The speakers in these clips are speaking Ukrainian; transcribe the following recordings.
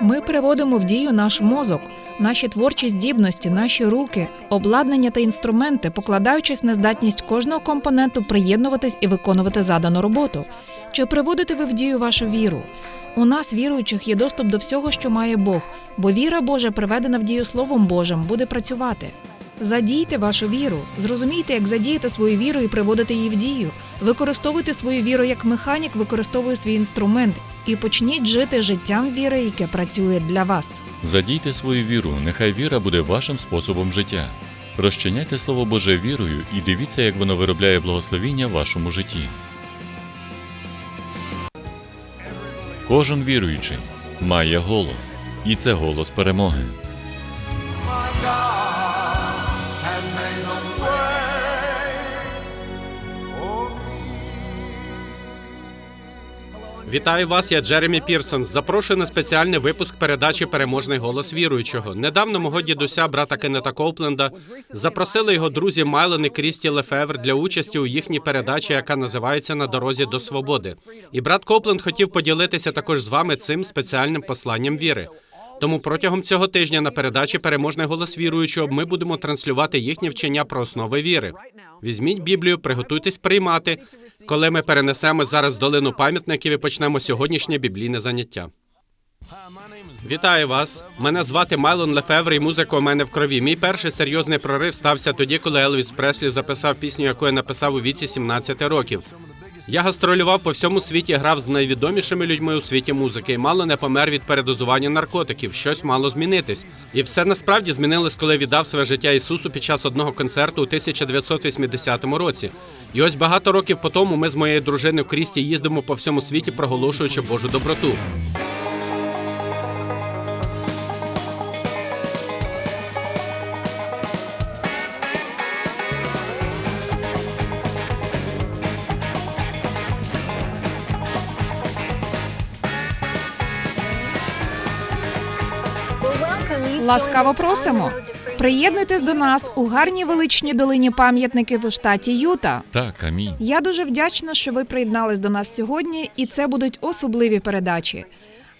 Ми переводимо в дію наш мозок, наші творчі здібності, наші руки, обладнання та інструменти, покладаючись на здатність кожного компоненту приєднуватись і виконувати задану роботу. Чи приводите ви в дію вашу віру? У нас, віруючих, є доступ до всього, що має Бог, бо віра Божа, приведена в дію Словом Божим, буде працювати. Задійте вашу віру, зрозумійте, як задіяти свою віру і приводити її в дію. Використовуйте свою віру як механік використовує свій інструмент і почніть жити життям віри, яке працює для вас. Задійте свою віру, нехай віра буде вашим способом життя. Розчиняйте Слово Боже вірою і дивіться, як воно виробляє благословіння в вашому житті. Кожен віруючий має голос, і це голос перемоги. Вітаю вас, я Джеремі Пірсон. Запрошую на спеціальний випуск передачі Переможний голос віруючого. Недавно мого дідуся, брата Кеннета Коупленда, запросили його друзі Майлен і Крісті Лефевр для участі у їхній передачі, яка називається На дорозі до свободи. І брат Копленд хотів поділитися також з вами цим спеціальним посланням віри. Тому протягом цього тижня на передачі Переможний голос віруючого ми будемо транслювати їхнє вчення про основи віри. Візьміть Біблію, приготуйтесь приймати, коли ми перенесемо зараз долину пам'ятників і почнемо сьогоднішнє біблійне заняття. Вітаю вас! Мене звати Майлон Лефевр, і музика у мене в крові. Мій перший серйозний прорив стався тоді, коли Елвіс Преслі записав пісню, яку я написав у віці 17 років. Я гастролював по всьому світі, грав з найвідомішими людьми у світі музики і мало не помер від передозування наркотиків. Щось мало змінитись. І все насправді змінилось, коли віддав своє життя Ісусу під час одного концерту у 1980 році. І ось багато років по тому ми з моєю дружиною Крісті їздимо по всьому світі, проголошуючи Божу доброту. Ласкаво просимо. Приєднуйтесь до нас у гарній величній долині пам'ятників у штаті Юта. Так, амінь. Я дуже вдячна, що ви приєднались до нас сьогодні, і це будуть особливі передачі.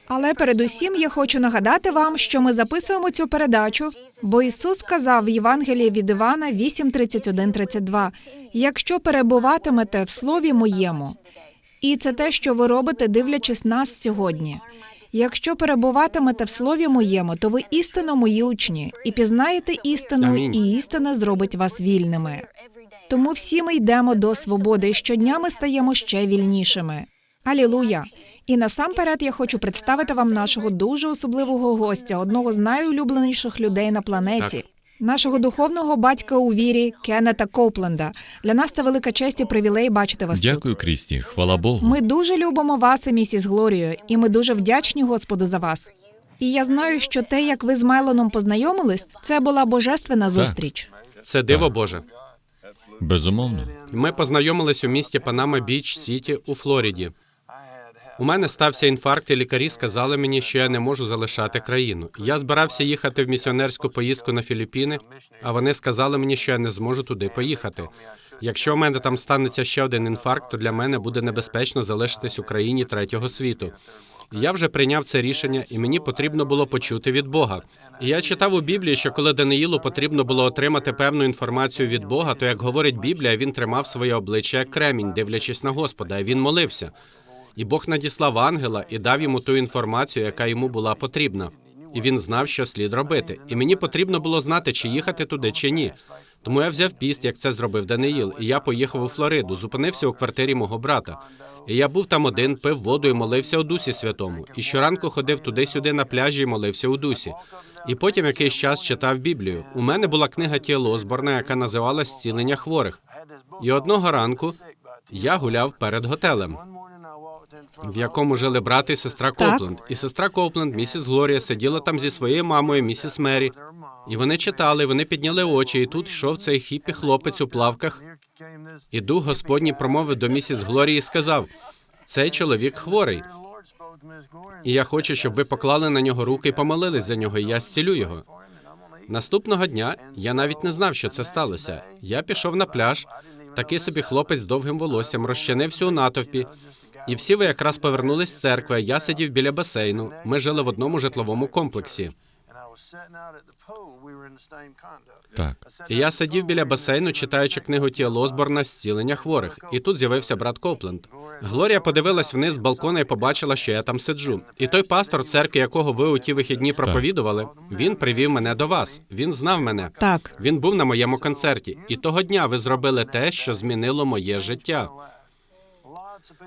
Але передусім я хочу нагадати вам, що ми записуємо цю передачу, бо Ісус сказав в Євангелії від Івана 8.31.32 «Якщо перебуватимете в Слові моєму, і це те, що ви робите, дивлячись нас сьогодні. Якщо перебуватимете в слові моєму, то ви істинно мої учні, і пізнаєте істину, і істина зробить вас вільними. Тому всі ми йдемо до свободи, і щодня ми стаємо ще вільнішими. Алілуя! І насамперед я хочу представити вам нашого дуже особливого гостя, одного з найулюбленіших людей на планеті. Нашого духовного батька у вірі Кеннета Копленда. Для нас це велика честь і привілей бачити вас тут. Дякую, Крісті. Хвала Богу. Ми дуже любимо вас і місіс Глорію, і ми дуже вдячні Господу за вас. І я знаю, що те, як ви з Майлоном познайомились, це була божественна зустріч. Це диво Боже. Безумовно. Ми познайомились у місті Панама Біч Сіті у Флориді. У мене стався інфаркт, і лікарі сказали мені, що я не можу залишати країну. Я збирався їхати в місіонерську поїздку на Філіппіни, а вони сказали мені, що я не зможу туди поїхати. Якщо у мене там станеться ще один інфаркт, то для мене буде небезпечно залишитись у країні третього світу. Я вже прийняв це рішення, і мені потрібно було почути від Бога. Я читав у Біблії, що коли Даниїлу потрібно було отримати певну інформацію від Бога, то як говорить Біблія, він тримав своє обличчя як кремінь, дивлячись на Господа, і він молився. І Бог надіслав ангела і дав йому ту інформацію, яка йому була потрібна. І він знав, що слід робити. І мені потрібно було знати, чи їхати туди, чи ні. Тому я взяв піст, як це зробив Даниїл, і я поїхав у Флориду, зупинився у квартирі мого брата. І я був там один, пив воду і молився у дусі святому. І щоранку ходив туди-сюди на пляжі і молився у дусі. І потім якийсь час читав Біблію. У мене була книга Тіл Осборна, яка називалась Зцілення хворих. І одного ранку я гуляв перед готелем, в якому жили брат і сестра. Копленд. І сестра Копленд, місіс Глорія, сиділа там зі своєю мамою, місіс Мері. І вони читали, вони підняли очі, і тут йшов цей хіпі хлопець у плавках. І дух Господній промовив до місіс Глорії і сказав: цей чоловік хворий. І я хочу, щоб ви поклали на нього руки і помолились за нього, і я зцілю його. Наступного дня я навіть не знав, що це сталося. Я пішов на пляж, Такий собі хлопець з довгим волоссям розчинився у натовпі. І всі ви якраз повернулись з церкви. Я сидів біля басейну. Ми жили в одному житловому комплексі. Так. І я сидів біля басейну, читаючи книгу Тіа Лосборна «Зцілення хворих. І тут з'явився брат Копленд. Глорія подивилась вниз з балкона і побачила, що я там сиджу. І той пастор церкви, якого ви у ті вихідні проповідували, він привів мене до вас. Він знав мене. Так. Він був на моєму концерті. І того дня ви зробили те, що змінило моє життя.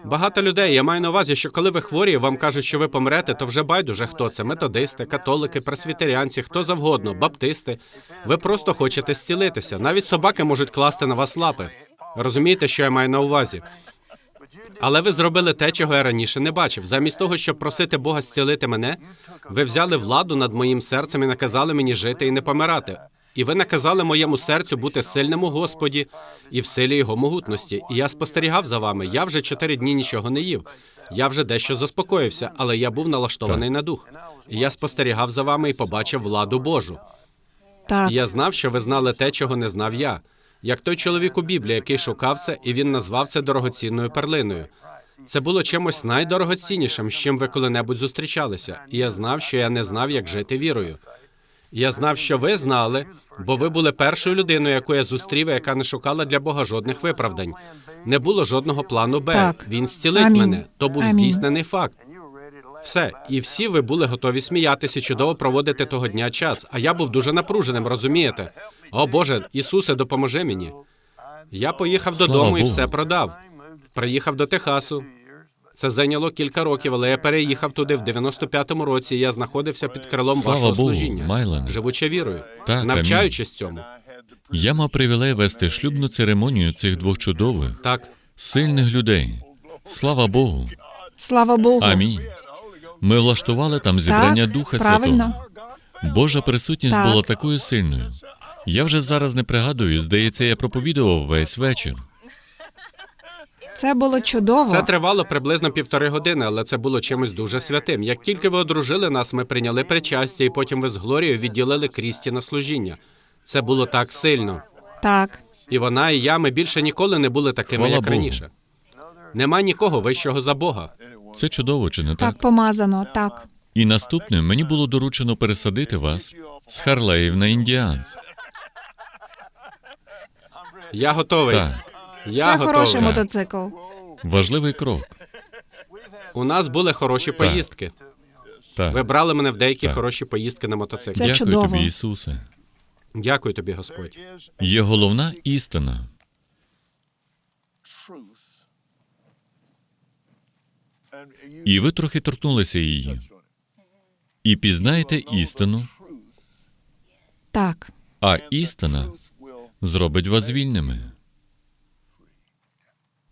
Багато людей. Я маю на увазі, що коли ви хворі, вам кажуть, що ви помрете, то вже байдуже хто це методисти, католики, пресвітеріанці, хто завгодно, баптисти. Ви просто хочете зцілитися. Навіть собаки можуть класти на вас лапи. Розумієте, що я маю на увазі? Але ви зробили те, чого я раніше не бачив. Замість того, щоб просити Бога зцілити мене, ви взяли владу над моїм серцем і наказали мені жити і не помирати. І ви наказали моєму серцю бути сильним у Господі і в силі його могутності. І я спостерігав за вами. Я вже чотири дні нічого не їв. Я вже дещо заспокоївся, але я був налаштований на дух. І я спостерігав за вами і побачив владу Божу. Так. І я знав, що ви знали те, чого не знав я. Як той чоловік у Біблії, який шукав це, і він назвав це дорогоцінною перлиною. Це було чимось найдорогоціннішим, з чим ви коли-небудь зустрічалися. І я знав, що я не знав, як жити вірою. Я знав, що ви знали, бо ви були першою людиною, яку я зустрів, яка не шукала для Бога жодних виправдань. Не було жодного плану Б. Так. Він зцілить Амінь. мене. То був Амінь. здійснений факт. Все, і всі ви були готові сміятися, чудово проводити того дня час. А я був дуже напруженим, розумієте? О Боже, Ісусе, допоможи мені. Я поїхав Слава додому і Богу. все продав. Приїхав до Техасу. Це зайняло кілька років, але я переїхав туди в 95-му році. і Я знаходився під крилом Слава вашого Богу, служіння, Майлен. живучи вірою, Так, навчаючись цьому. Я мав привілей вести шлюбну церемонію цих двох чудових, Так, сильних людей. Слава Богу. Слава Богу. Амінь. Ми влаштували там зібрання Духа правильно. Святого. Божа присутність Так. була такою сильною. Я вже зараз не пригадую, здається, я проповідував весь вечір. Це було чудово. це тривало приблизно півтори години, але це було чимось дуже святим. Як тільки ви одружили нас, ми прийняли причастя, і потім ви з Глорією відділили Крісті на служіння. Це було так сильно. Так. І вона, і я, ми більше ніколи не були такими, Хвала як Богу. раніше. Нема нікого вищого за Бога. Це чудово, чи не Так так? помазано, так. І наступним мені було доручено пересадити вас з Харлеїв на Індіанс. Я готовий. Так, Я Це готовий. хороший Так. мотоцикл. важливий крок. У нас були хороші поїздки. Так. Ви брали мене в деякі Так. хороші поїздки на мотоциклі. Це Дякую чудово. тобі, Ісусе. Дякую тобі, Господь. Є головна істина. І ви трохи торкнулися її. І пізнаєте істину, Так. а істина зробить вас вільними.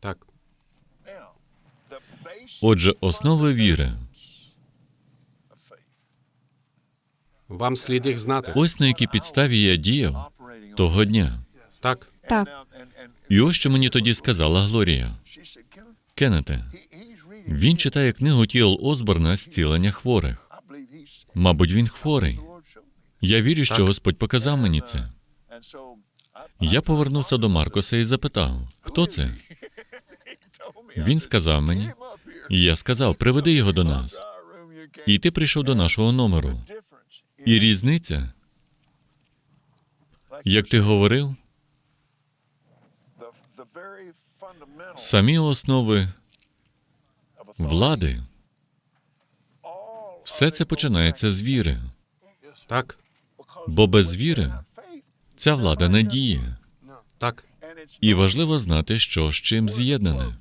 Так. Отже, основи віри. Вам слід їх знати. Ось на якій підставі я діяв того дня. Так. Так. І ось що мені тоді сказала Глорія. Кеннете, він читає книгу Тіл Осборна «Зцілення хворих. Мабуть, він хворий. Я вірю, що Господь показав мені це. Я повернувся до Маркоса і запитав, хто це? Він сказав мені. І я сказав, приведи його до нас. І ти прийшов до нашого номеру. І різниця, як ти говорив, самі основи влади, все це починається з віри. Так. Бо без віри ця влада не діє. Так. І важливо знати, що з чим з'єднане.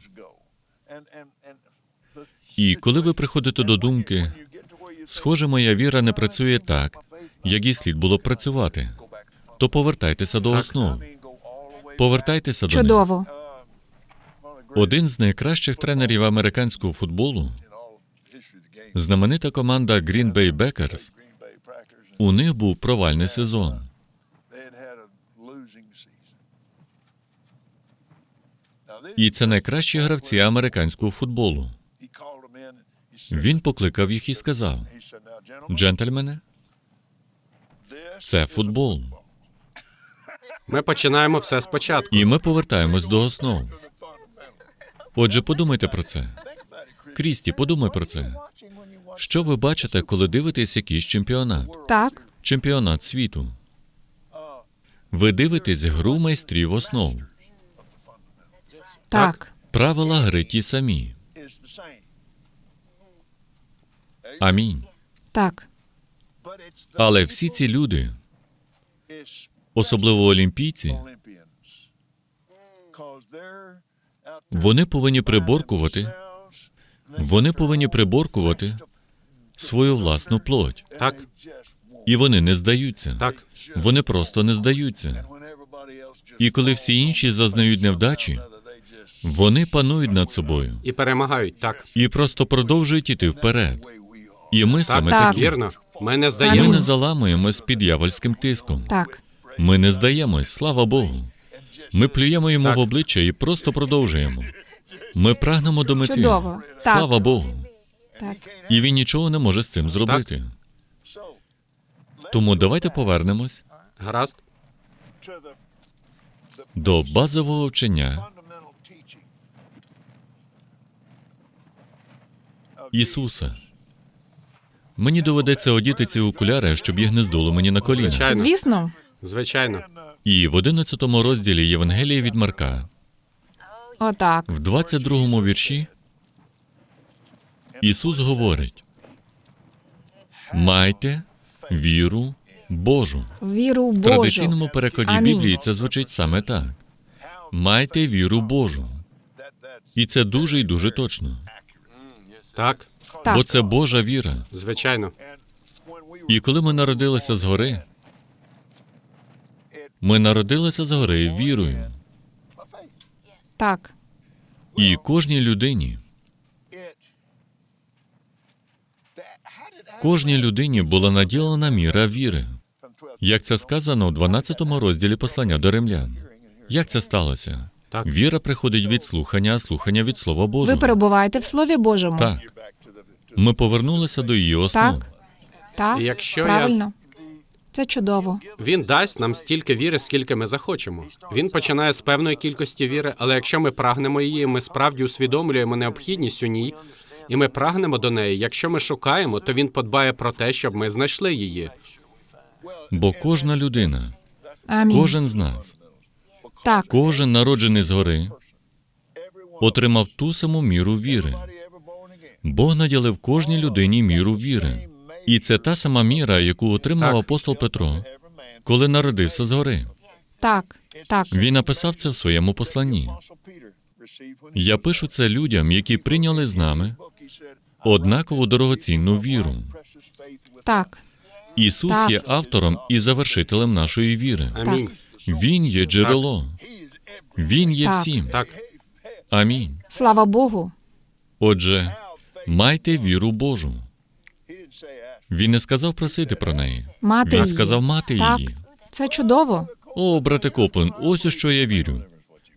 І коли ви приходите до думки, схоже, моя віра не працює так, як і слід було б працювати, то повертайтеся до основ. Повертайтеся до. Чудово. Один з найкращих тренерів американського футболу, знаменита команда Green Bay Packers, у них був провальний сезон. І це найкращі гравці американського футболу. Він покликав їх і сказав: Джентльмени, це футбол. Ми починаємо все спочатку. І ми повертаємось до основ. Отже, подумайте про це. Крісті, подумай про це. Що ви бачите, коли дивитесь якийсь чемпіонат? Так, Чемпіонат світу. Ви дивитесь гру майстрів основ. Так, Правила гри ті самі. Амінь. так, Але всі ці люди, особливо олімпійці, вони повинні приборкувати, вони повинні приборкувати свою власну плоть. Так, І вони не здаються. так, Вони просто не здаються. І коли всі інші зазнають невдачі, вони панують над собою і перемагають. Так, і просто продовжують іти вперед. І ми саме Так. такі. вірно. Ми не Ми не заламуємось під дьявольським тиском. так, Ми не здаємось, слава Богу. Ми плюємо йому Так. в обличчя і просто продовжуємо. Ми прагнемо до мети. Чудово. Так. Слава Богу. так. І він нічого не може з цим зробити. Тому давайте повернемось Гаразд. до базового вчення Ісуса. Мені доведеться одіти ці окуляри, щоб їх не здуло мені на коліна. Звичайно. Звісно, Звичайно. І в 11 розділі Євангелії від Марка, отак. в 22 вірші, Ісус говорить: Майте віру Божу. Віру в В Божу. традиційному перекладі Амінь. Біблії це звучить саме так: майте віру Божу. І це дуже і дуже точно. Так, Так. Бо це Божа віра. звичайно. І коли ми народилися згори, ми народилися згори вірою. Так, І кожній людині, кожній людині була наділена міра віри. Як це сказано у 12 розділі послання до римлян. Як це сталося? Так. Віра приходить від слухання, а слухання від Слова ви перебуваєте в Слові Божому. Так. Ми повернулися до її основ. Так, так, І якщо я- правильно. Це чудово. Він дасть нам стільки віри, скільки ми захочемо. Він починає з певної кількості віри, але якщо ми прагнемо її, ми справді усвідомлюємо необхідність у ній, і ми прагнемо до неї. Якщо ми шукаємо, то він подбає про те, щоб ми знайшли її. Бо кожна людина, Амінь. кожен з нас, Так, кожен народжений згори, отримав ту саму міру віри. Бог наділив кожній людині міру віри. І це та сама міра, яку отримав Так. апостол Петро, коли народився згори. так, так. Він написав це в своєму посланні. Я пишу це людям, які прийняли з нами однаково дорогоцінну віру. Так, Ісус Так. є автором і завершителем нашої віри. Амінь. Він є джерело. Він є Так. всім. Так, Амінь. слава Богу. Отже, майте віру Божу. Він не сказав просити про неї. Мати Він її. сказав мати Так, її. це чудово. О, брате Коплен, ось у що я вірю.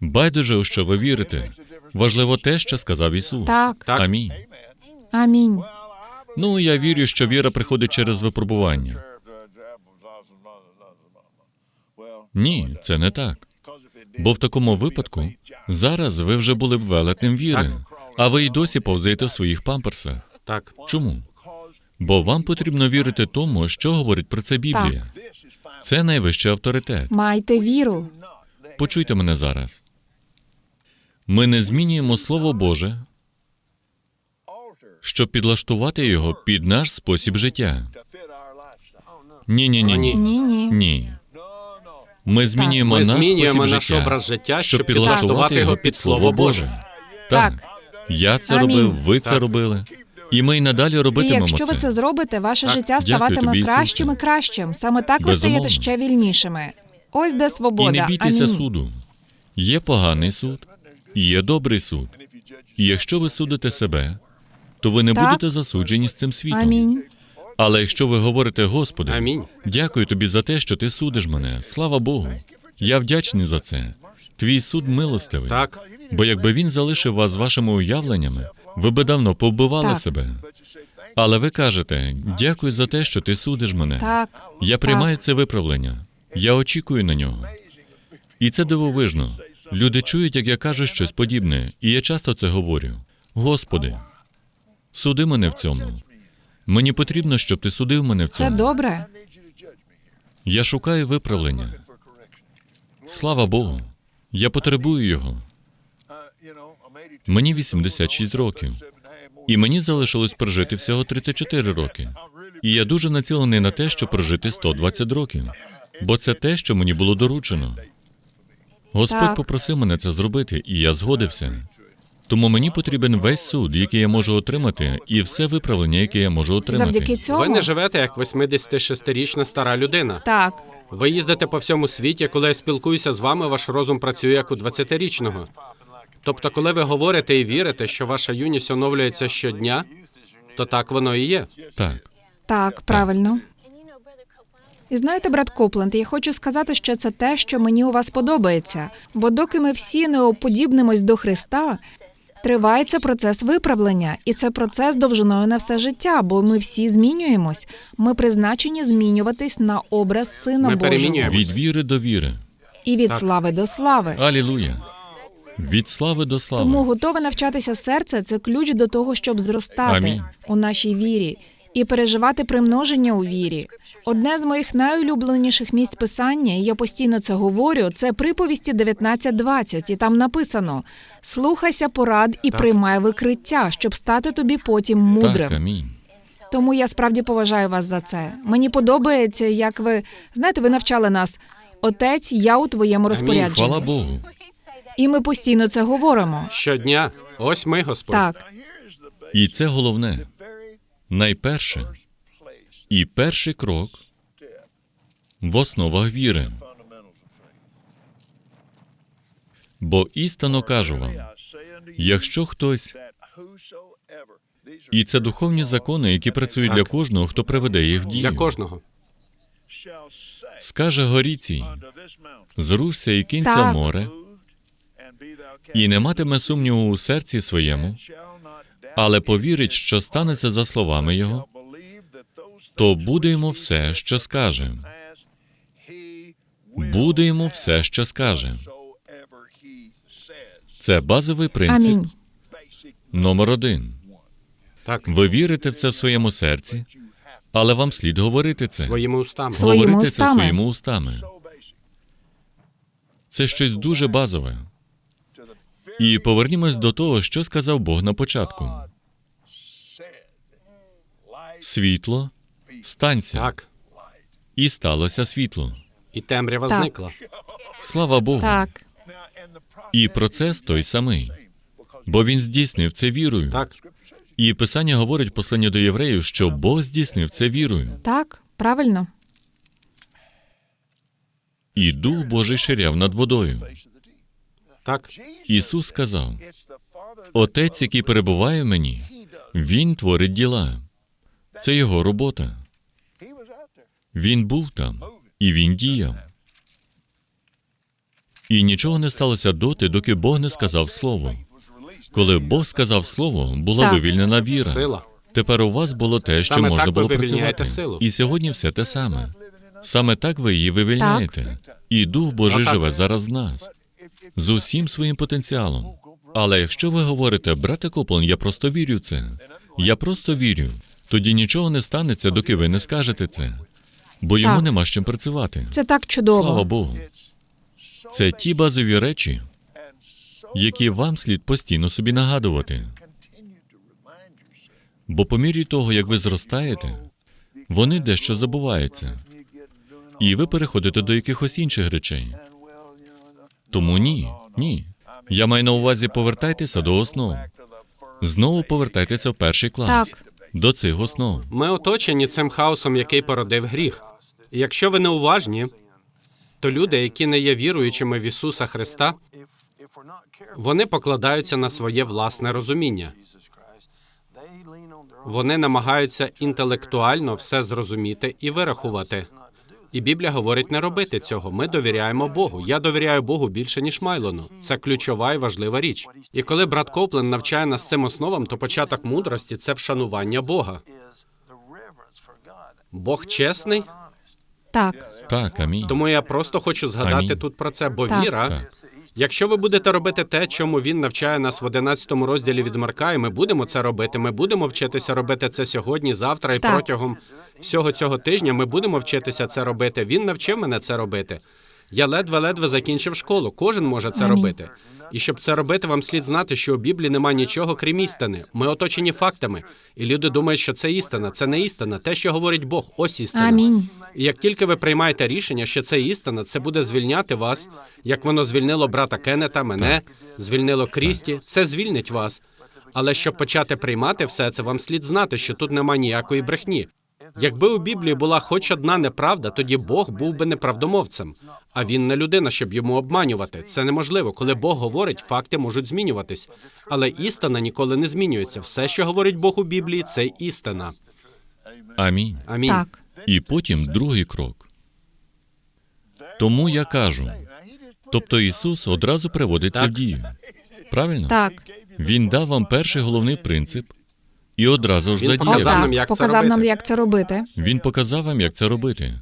Байдуже, у що ви вірите. Важливо те, що сказав Ісус. Так, Так. Амінь. амінь. Ну, я вірю, що віра приходить через випробування. Ні, це не так. Бо в такому випадку зараз ви вже були б велетнем віри, а ви й досі повзаєте в своїх памперсах. так, Чому? Бо вам потрібно вірити тому, що говорить про це Біблія. Це найвищий авторитет. Майте віру. Почуйте мене зараз. Ми не змінюємо Слово Боже, щоб підлаштувати його під наш спосіб життя. Ні, ні, ні, О, ні. ні. Ми змінюємо Ми наш змінюємо спосіб наш життя, образ життя, щоб щоб підлаштувати його під Слово Боже. Так. Так. Я це Амінь. робив, ви це Так. робили. І ми й надалі І робитимемо якщо ви це зробите, ваше життя Дякую ставатиме тобі, Ісусе. кращим і кращим. Саме так ви Безумовно. стаєте ще вільнішими. Ось де І свобода. не бійтеся Амінь. суду. Є поганий суд, є добрий суд. І якщо ви судите себе, то ви не Так. будете засуджені з цим світом. Амінь. Але якщо ви говорите, Господи, Амінь. дякую тобі за те, що ти судиш мене. Слава Богу. Я вдячний за це. Твій суд милостивий. так, Бо якби він залишив вас з вашими уявленнями, ви би давно повбивали Так. себе. Але ви кажете, дякую за те, що ти судиш мене. Так. Я приймаю це виправлення. Я очікую на нього. І це дивовижно. Люди чують, як я кажу щось подібне, і я часто це говорю. Господи, суди мене в цьому. Мені потрібно, щоб ти судив мене в Це цьому. добре. Я шукаю виправлення. Слава Богу. Я потребую його. Мені 86 років, і мені залишилось прожити всього 34 роки. І я дуже націлений на те, щоб прожити 120 років, бо це те, що мені було доручено. Господь Так. попросив мене це зробити, і я згодився. Тому мені потрібен весь суд, який я можу отримати, і все виправлення, яке я можу отримати. Завдяки цьому. Ви не живете як 86-річна стара людина. Так, Ви їздите по всьому світі. Коли я спілкуюся з вами, ваш розум працює як у 20-річного. Тобто, коли ви говорите і вірите, що ваша юність оновлюється щодня, то так воно і є. Так. так, правильно. І знаєте, брат Копленд, я хочу сказати, що це те, що мені у вас подобається. Бо доки ми всі не уподібнимось до Христа, тривається процес виправлення, і це процес довжиною на все життя, бо ми всі змінюємось. Ми призначені змінюватись на образ Сина Ми Божого. Від віри до віри. і від Так. слави до слави. Алілуя. Від слави до слави. Тому готове навчатися серце це ключ до того, щоб зростати Амінь. у нашій вірі і переживати примноження у вірі. Одне з моїх найулюбленіших місць писання, і я постійно це говорю, це приповісті 19.20, і там написано: слухайся порад і приймай викриття, щоб стати тобі потім мудрим. Так, амінь. Тому я справді поважаю вас за це. Мені подобається, як ви знаєте, ви навчали нас. Отець, я у твоєму розпорядженні. Хвала Богу. І ми постійно це говоримо. Щодня. Ось ми, Господь. Так, І це головне. Найперше і перший крок в основах віри. Бо істинно кажу вам, якщо хтось, і це духовні закони, які працюють для кожного, хто приведе їх в Для кожного. скаже горіці, зрушся і кинься Так. море, і не матиме сумніву у серці своєму, але повірить, що станеться за словами його, то буде йому все, що скаже. Буде йому все, що скаже. Це базовий принцип амінь. номер один. Так, Ви вірите в це в своєму серці, але вам слід говорити це. своїми устами. Своїми говорити це устами. своїми устами. Це щось дуже базове. І повернімось до того, що сказав Бог на початку. Світло, станься, Так. і сталося світло. І темрява Так. зникла. Слава Богу. Так, І процес той самий. Бо він здійснив це вірою. Так. І Писання говорить в посланні до євреїв, що Бог здійснив це вірою. так, правильно. І Дух Божий ширяв над водою. Так. Ісус сказав: Отець, який перебуває в мені, Він творить діла. Це його робота. Він був там, і він діяв. І нічого не сталося доти, доки Бог не сказав слово. Коли Бог сказав слово, була Так. вивільнена віра. Сила. Тепер у вас було те, що Саме можна так ви було вивільняєте працювати. силу. І сьогодні все те саме. Саме так ви її вивільняєте. І Дух Божий живе зараз в нас з усім своїм потенціалом. Але якщо ви говорите, брате Коплен, я просто вірю в це. Я просто вірю. Тоді нічого не станеться, доки ви не скажете це. Бо йому Так. нема з чим працювати. Це так чудово. Слава Богу. Це ті базові речі, які вам слід постійно собі нагадувати. Бо по мірі того, як ви зростаєте, вони дещо забуваються, і ви переходите до якихось інших речей. Тому ні, ні. Я маю на увазі повертайтеся до основ. Знову повертайтеся в перший клас Так. до цих основ. Ми оточені цим хаосом, який породив гріх. І якщо ви неуважні, то люди, які не є віруючими в Ісуса Христа, вони покладаються на своє власне розуміння. Вони намагаються інтелектуально все зрозуміти і вирахувати. І Біблія говорить не робити цього. Ми довіряємо Богу. Я довіряю Богу більше ніж Майлону. Це ключова і важлива річ. І коли брат Коплен навчає нас цим основам, то початок мудрості це вшанування Бога. Бог чесний, Так, Так, амінь. Тому я просто хочу згадати Амінь. тут про це, бо Так. віра. Так. Якщо ви будете робити те, чому він навчає нас в 11 розділі від Марка, і ми будемо це робити, ми будемо вчитися робити це сьогодні, завтра і Так. протягом всього цього тижня. Ми будемо вчитися це робити. Він навчив мене це робити. Я ледве-ледве закінчив школу. Кожен може це Амінь. робити. І щоб це робити, вам слід знати, що у Біблії нема нічого крім істини. Ми оточені фактами, і люди думають, що це істина. Це не істина. Те, що говорить Бог, ось істина. Амінь. І як тільки ви приймаєте рішення, що це істина, це буде звільняти вас, як воно звільнило брата Кеннета, мене, звільнило Крісті, це звільнить вас. Але щоб почати приймати все це, вам слід знати, що тут нема ніякої брехні. Якби у Біблії була хоч одна неправда, тоді Бог був би неправдомовцем. А він не людина, щоб йому обманювати. Це неможливо. Коли Бог говорить, факти можуть змінюватись. Але істина ніколи не змінюється. Все, що говорить Бог у Біблії, це істина. Амінь. Амінь. Так. І потім другий крок. Тому я кажу. Тобто Ісус одразу приводить це в дію. Правильно? Так. Він дав вам перший головний принцип і одразу ж Він задіяв. показав нам, як це показав нам, як це робити. Він показав вам, як це робити.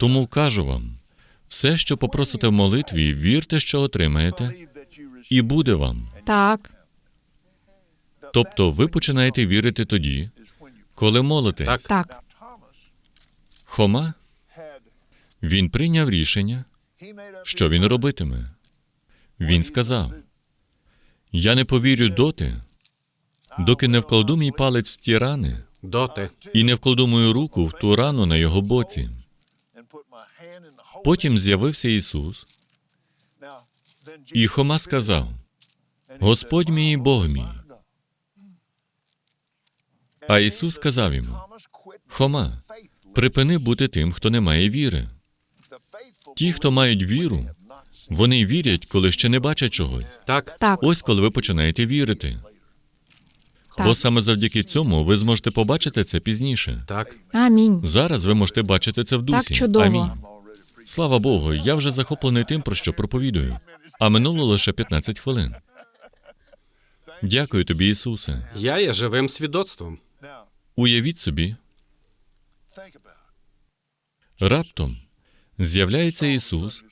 Тому кажу вам: все, що попросите в молитві, вірте, що отримаєте, і буде вам. Так, Тобто ви починаєте вірити тоді, коли молитесь. Так. так, Хома він прийняв рішення, що він робитиме. Він сказав: Я не повірю доти, доки не вкладу мій палець в ті рани Доти. і не вкладу мою руку в ту рану на його боці. Потім з'явився Ісус, і Хома сказав: Господь мій і Бог мій. А Ісус сказав йому: Хома, припини бути тим, хто не має віри. Ті, хто мають віру, вони вірять, коли ще не бачать чогось. Так. так, Ось коли ви починаєте вірити. Так. Бо саме завдяки цьому ви зможете побачити це пізніше. Так. Амінь. Зараз ви можете бачити це в дусі. Так чудово. Амінь. Слава Богу, я вже захоплений тим, про що проповідую. А минуло лише 15 хвилин. Дякую тобі, Ісусе. Я є живим свідоцтвом. Уявіть собі, раптом з'являється Ісус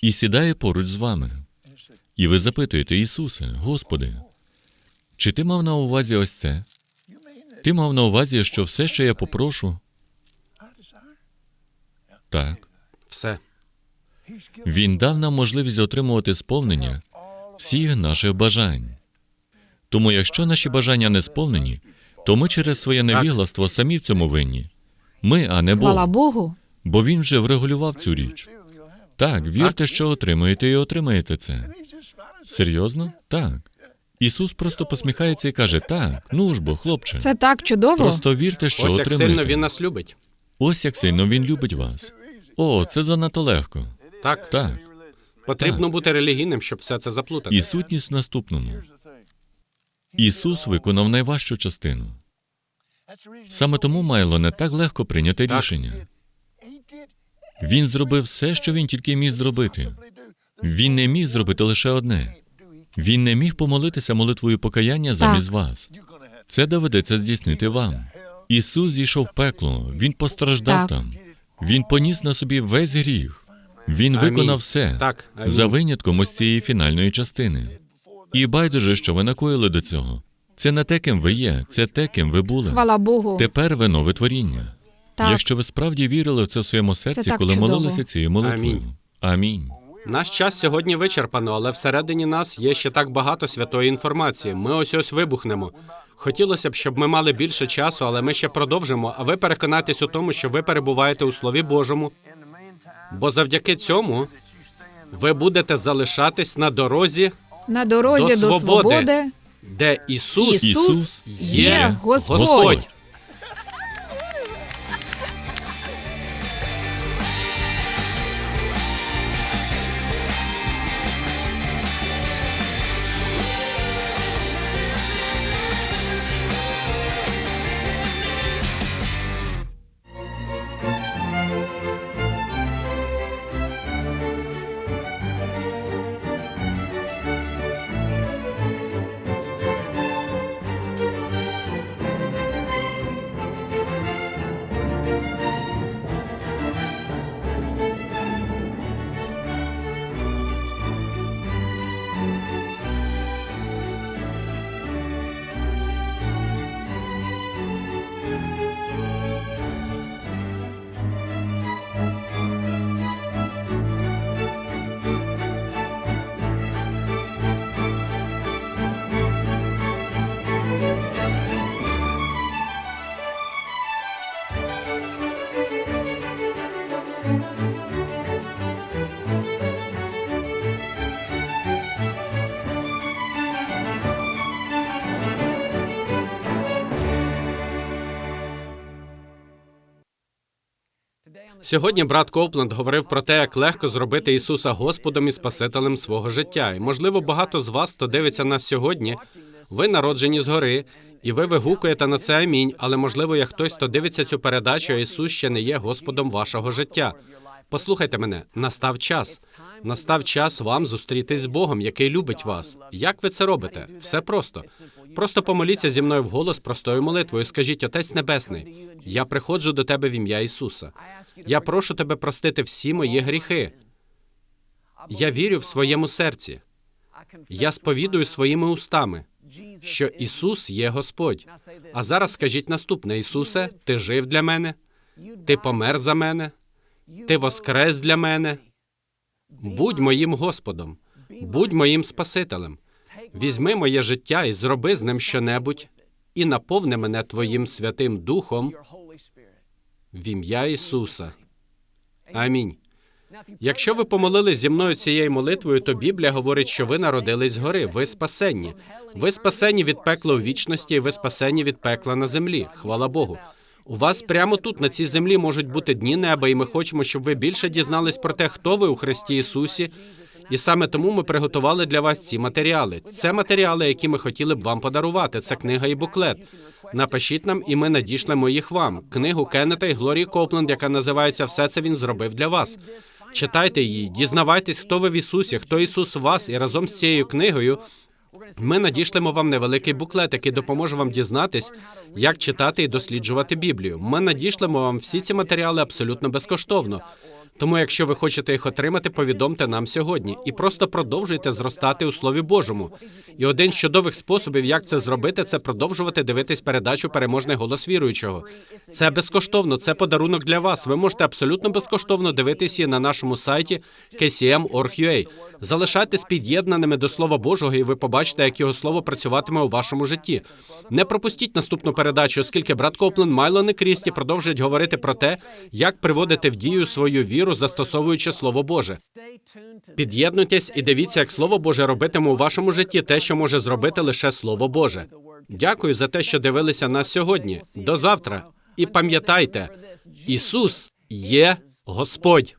і сідає поруч з вами. І ви запитуєте, Ісусе, Господи, чи ти мав на увазі ось це? Ти мав на увазі, що все, що я попрошу? Так. Все. Він дав нам можливість отримувати сповнення всіх наших бажань. Тому, якщо наші бажання не сповнені, то ми через своє невігластво самі в цьому винні. Ми, а не Хвала Бог. Богу. Бо він вже врегулював цю річ. Так, вірте, що отримаєте, і отримаєте це. Серйозно? Так. Ісус просто посміхається і каже: Так, ну ж бо, хлопче, Це так чудово. просто вірте, що Ось як отримаєте. сильно він нас любить. Ось як сильно він любить вас. О, це занадто легко. Так. Так. Потрібно Так. бути релігійним, щоб все це заплутати. І сутність в наступному. Ісус виконав найважчу частину. Саме тому Майло не так легко прийняти Так. рішення. Він зробив все, що він тільки міг зробити. Він не міг зробити лише одне. Він не міг помолитися молитвою покаяння замість вас. Це доведеться здійснити вам. Ісус зійшов в пекло, Він постраждав Так. там. Він поніс на собі весь гріх. Він Амінь. виконав все Так, амінь. за винятком ось цієї фінальної частини. І байдуже, що ви накоїли до цього. Це не те, ким ви є, це те, ким ви були. Хвала Богу. Тепер ви нове творіння. Так. Якщо ви справді вірили в це в своєму серці, коли чудово. молилися цією молитвою. Амінь. Амінь. Наш час сьогодні вичерпано, але всередині нас є ще так багато святої інформації. Ми ось ось вибухнемо. Хотілося б, щоб ми мали більше часу, але ми ще продовжимо. А ви переконайтесь у тому, що ви перебуваєте у Слові Божому. Бо завдяки цьому ви будете залишатись на дорозі, На дорозі До до свободи. свободи. де Ісус, Ісус Ісус є Господь. Господь. Thank you. Сьогодні брат Копленд говорив про те, як легко зробити Ісуса Господом і Спасителем свого життя. І можливо, багато з вас, хто дивиться нас сьогодні, ви народжені згори, і ви вигукуєте на це амінь. Але можливо, є хтось, хто дивиться цю передачу, а Ісус ще не є Господом вашого життя. Послухайте мене, настав час. Настав час вам зустрітись з Богом, який любить вас. Як ви це робите? Все просто. Просто помоліться зі мною вголос простою молитвою. Скажіть, Отець Небесний, я приходжу до тебе в ім'я Ісуса. Я прошу тебе простити всі мої гріхи. Я вірю в своєму серці. Я сповідую своїми устами, що Ісус є Господь. А зараз скажіть наступне: Ісусе, ти жив для мене, ти помер за мене, ти воскрес для мене. Будь моїм Господом, будь моїм Спасителем. Візьми моє життя і зроби з ним щонебудь, і наповни мене Твоїм Святим Духом в ім'я Ісуса. Амінь. Якщо ви помолились зі мною цією молитвою, то Біблія говорить, що ви народились згори, ви спасенні. Ви спасені від пекла у вічності, і ви спасені від пекла на землі. Хвала Богу. У вас прямо тут, на цій землі, можуть бути дні неба, і ми хочемо, щоб ви більше дізнались про те, хто ви у Христі Ісусі. І саме тому ми приготували для вас ці матеріали. Це матеріали, які ми хотіли б вам подарувати. Це книга і буклет. Напишіть нам, і ми надішлемо їх вам. Книгу Кеннета і Глорії Копленд, яка називається Все це він зробив для вас. Читайте її, дізнавайтесь, хто ви в Ісусі, хто Ісус в вас, і разом з цією книгою ми надішлемо вам невеликий буклет, який допоможе вам дізнатись, як читати і досліджувати Біблію. Ми надішлемо вам всі ці матеріали абсолютно безкоштовно. Тому, якщо ви хочете їх отримати, повідомте нам сьогодні і просто продовжуйте зростати у Слові Божому. І один з чудових способів, як це зробити, це продовжувати дивитись передачу Переможний голос віруючого. Це безкоштовно, це подарунок для вас. Ви можете абсолютно безкоштовно дивитися на нашому сайті kcm.org.ua. Залишайтесь під'єднаними до Слова Божого, і ви побачите, як його слово працюватиме у вашому житті. Не пропустіть наступну передачу, оскільки брат Коплен, Майлон і Крісті продовжують говорити про те, як приводити в дію свою віру, застосовуючи Слово Боже. Під'єднуйтесь і дивіться, як Слово Боже робитиме у вашому житті те, що може зробити лише Слово Боже. Дякую за те, що дивилися нас сьогодні. До завтра. І пам'ятайте, Ісус є Господь.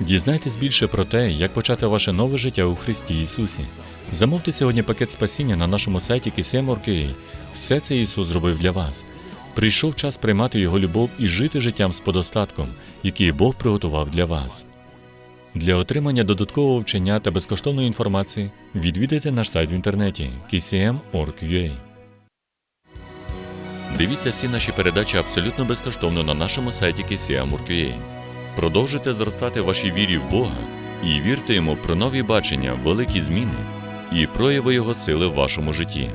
Дізнайтесь більше про те, як почати ваше нове життя у Христі Ісусі. Замовте сьогодні пакет спасіння на нашому сайті KCM.org.ua. Все це Ісус зробив для вас. Прийшов час приймати Його любов і жити життям з подостатком, який Бог приготував для вас. Для отримання додаткового вчення та безкоштовної інформації відвідайте наш сайт в інтернеті kcm.org.ua. Дивіться всі наші передачі абсолютно безкоштовно на нашому сайті kcm.org.ua. Продовжуйте зростати в вашій вірі в Бога і вірте йому про нові бачення, великі зміни і прояви Його сили в вашому житті.